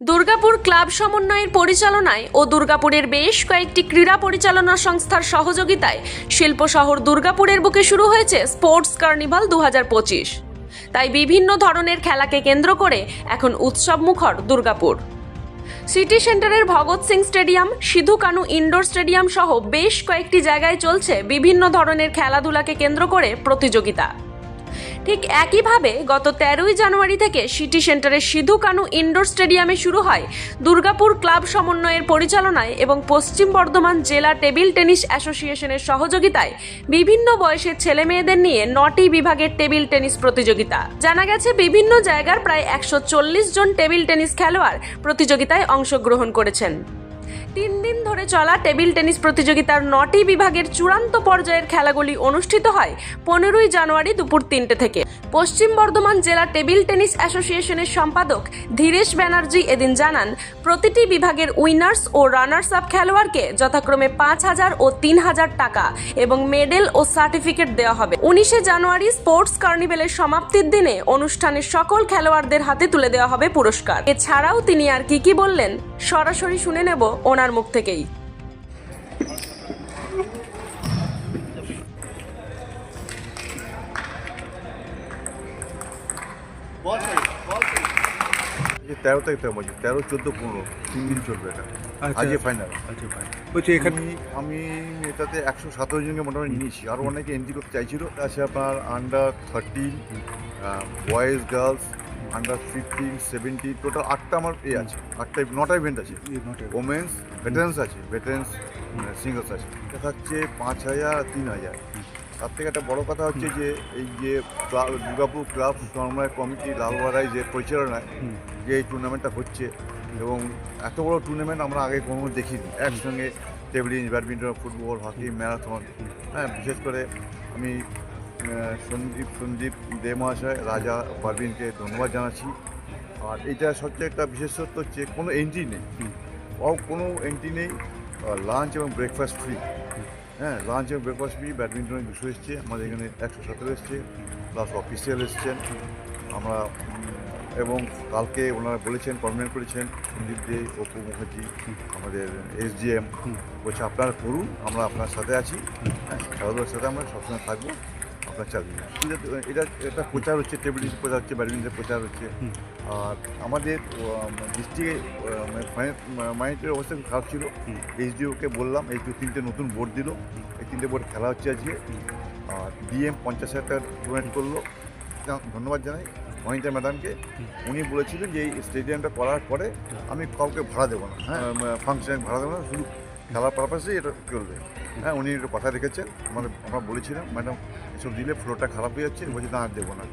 Durgapur club সমন্বয়ের পরিচালনায় ও দুর্গাপুরের বেশ কয়েকটি ক্রীড়া পরিচালনা সংস্থার সহযোগিতায় শিল্প শহর দুর্গাপুরের বুকে শুরু হয়েছে স্পোর্টস কার্নিভাল দুহাজার পঁচিশ। তাই বিভিন্ন ধরনের খেলাকে কেন্দ্র করে এখন উৎসব মুখর দুর্গাপুর। সিটি সেন্টারের Bhagat Singh stadium, Sidhu Kanu indoor stadium সহ বেশ কয়েকটি জায়গায় চলছে বিভিন্ন ধরনের খেলাধুলাকে কেন্দ্র করে প্রতিযোগিতা। ঠিক একইভাবে গত তেরোই জানুয়ারি থেকে সিটি সেন্টারের সিধু কানু ইনডোর স্টেডিয়ামে শুরু হয় দুর্গাপুর ক্লাব সমন্বয়ের পরিচালনায় এবং পশ্চিম বর্ধমান জেলা টেবিল টেনিস অ্যাসোসিয়েশনের সহযোগিতায় বিভিন্ন বয়সের ছেলে মেয়েদের নিয়ে নটি বিভাগের টেবিল টেনিস প্রতিযোগিতা। জানা গেছে, বিভিন্ন জায়গার প্রায় একশো চল্লিশ জন টেবিল টেনিস খেলোয়াড় প্রতিযোগিতায় অংশগ্রহণ করেছেন। তিন দিন ধরে চলা টেবিল টেনিস প্রতিযোগিতার নটি বিভাগের চূড়ান্ত পর্যায়ের খেলাগুলি অনুষ্ঠিত হয় পনেরোই জানুয়ারি দুপুর তিনটে থেকে। পশ্চিম বর্ধমান জেলা টেবিল টেনিস অ্যাসোসিয়েশনের সম্পাদক ধীরেশ ব্যানার্জি এদিন জানান, প্রতিটি বিভাগের উইনার্স ও রানার্স আপ খেলোয়াড়কে যথাক্রমে পাঁচ হাজার ও তিন হাজার টাকা এবং মেডেল ও সার্টিফিকেট দেওয়া হবে। উনিশে জানুয়ারি স্পোর্টস কার্নিভেলের সমাপ্তির দিনে অনুষ্ঠানের সকল খেলোয়াড়দের হাতে তুলে দেওয়া হবে পুরস্কার। এছাড়াও তিনি আর কি কি বললেন? সরাসরি শুনে নেব ওনার মুখ থেকেই। তেরো তারিখ থেকে বলছি তেরো চোদ্দ পনেরো তিন দিন চলবে এটা। আচ্ছা। আজকে ফাইনাল আচ্ছা বলছি এখানে আমি আমি এটাতে একশো সতেরো জনকে মোটামুটি নিয়েছি। আরও অনেকে এন্ট্রি করতে চাইছিল। আছে আপনার under thirteen boys girls under fifteen seventeen total আটটা আমার এ আছে। আটটা নটা ইভেন্ট আছে। ওমেন্স ভেটারেন্স আছে ভেটারেন্স সিঙ্গলস আছে। এটা থাকছে পাঁচ হাজার তিন হাজার। তার থেকে একটা বড় কথা হচ্ছে যে এই যে ক্লাব দুর্গাপুর ক্লাব সমন্বয় কমিটি লালবাড়াই যে পরিচালনায় যে এই টুর্নামেন্টটা হচ্ছে এবং এত বড় টুর্নামেন্ট আমরা আগে কোনো দেখিনি। একসঙ্গে table badminton football hockey marathon হ্যাঁ বিশেষ করে আমি সন্দীপ সন্দীপ দে মহাশয় রাজা পারভিনকে ধন্যবাদ জানাচ্ছি। আর এটা সবচেয়ে একটা বিশেষত্ব হচ্ছে কোনো এন্ট্রি নেই। কোনো এন্ট্রি নেই লাঞ্চ এবং ব্রেকফাস্ট ফ্রি হ্যাঁ লাঞ্চ এবং ব্রেকফাস্ট ফ্রি ব্যাডমিন্টনে দুশো এসছে আমাদের এখানে একশো সতেরো এসছে প্লাস অফিসিয়াল এসছেন। আমরা এবং কালকে ওনারা বলেছেন পারমানেন্ট করেছেন সন্দীপ দে অপু মুখার্জি আমাদের এসডিএম। বলছে আপনারা করুন আমরা আপনার সাথে আছি। হ্যাঁ খেলাধুলার সাথে আমরা সবসময় থাকব। আপনার চাকরি এটা এটা এটা প্রচার হচ্ছে টেবিল টেনিস প্রচার হচ্ছে ব্যাডমিন্টনের প্রচার হচ্ছে। আর আমাদের ডিস্ট্রিক্টে মাইন্ডের অবস্থা খুব খারাপ ছিল। এইচডিওকে বললাম এইচডিও তিনটে নতুন বোর্ড দিল। এই তিনটে বোর্ড খেলা হচ্ছে আজকে। আর ডিএম পঞ্চাশ হাজার টাকা ডোনেট করল। ধন্যবাদ জানাই মহিতা ম্যাডামকে। উনি বলেছিলেন যে এই স্টেডিয়ামটা করার পরে আমি কাউকে ভাড়া দেবো না হ্যাঁ? ফাংশনে ভাড়া দেবো না শুধু খেলার পারপাসে এটা চলবে। হ্যাঁ উনি একটু কথা রেখেছেন। আমাদের আমরা বলেছিলাম, ম্যাডাম, এসব দিলে ফ্লোরটা খারাপ হয়ে যাচ্ছে। বলছি, না, আর দেবো না।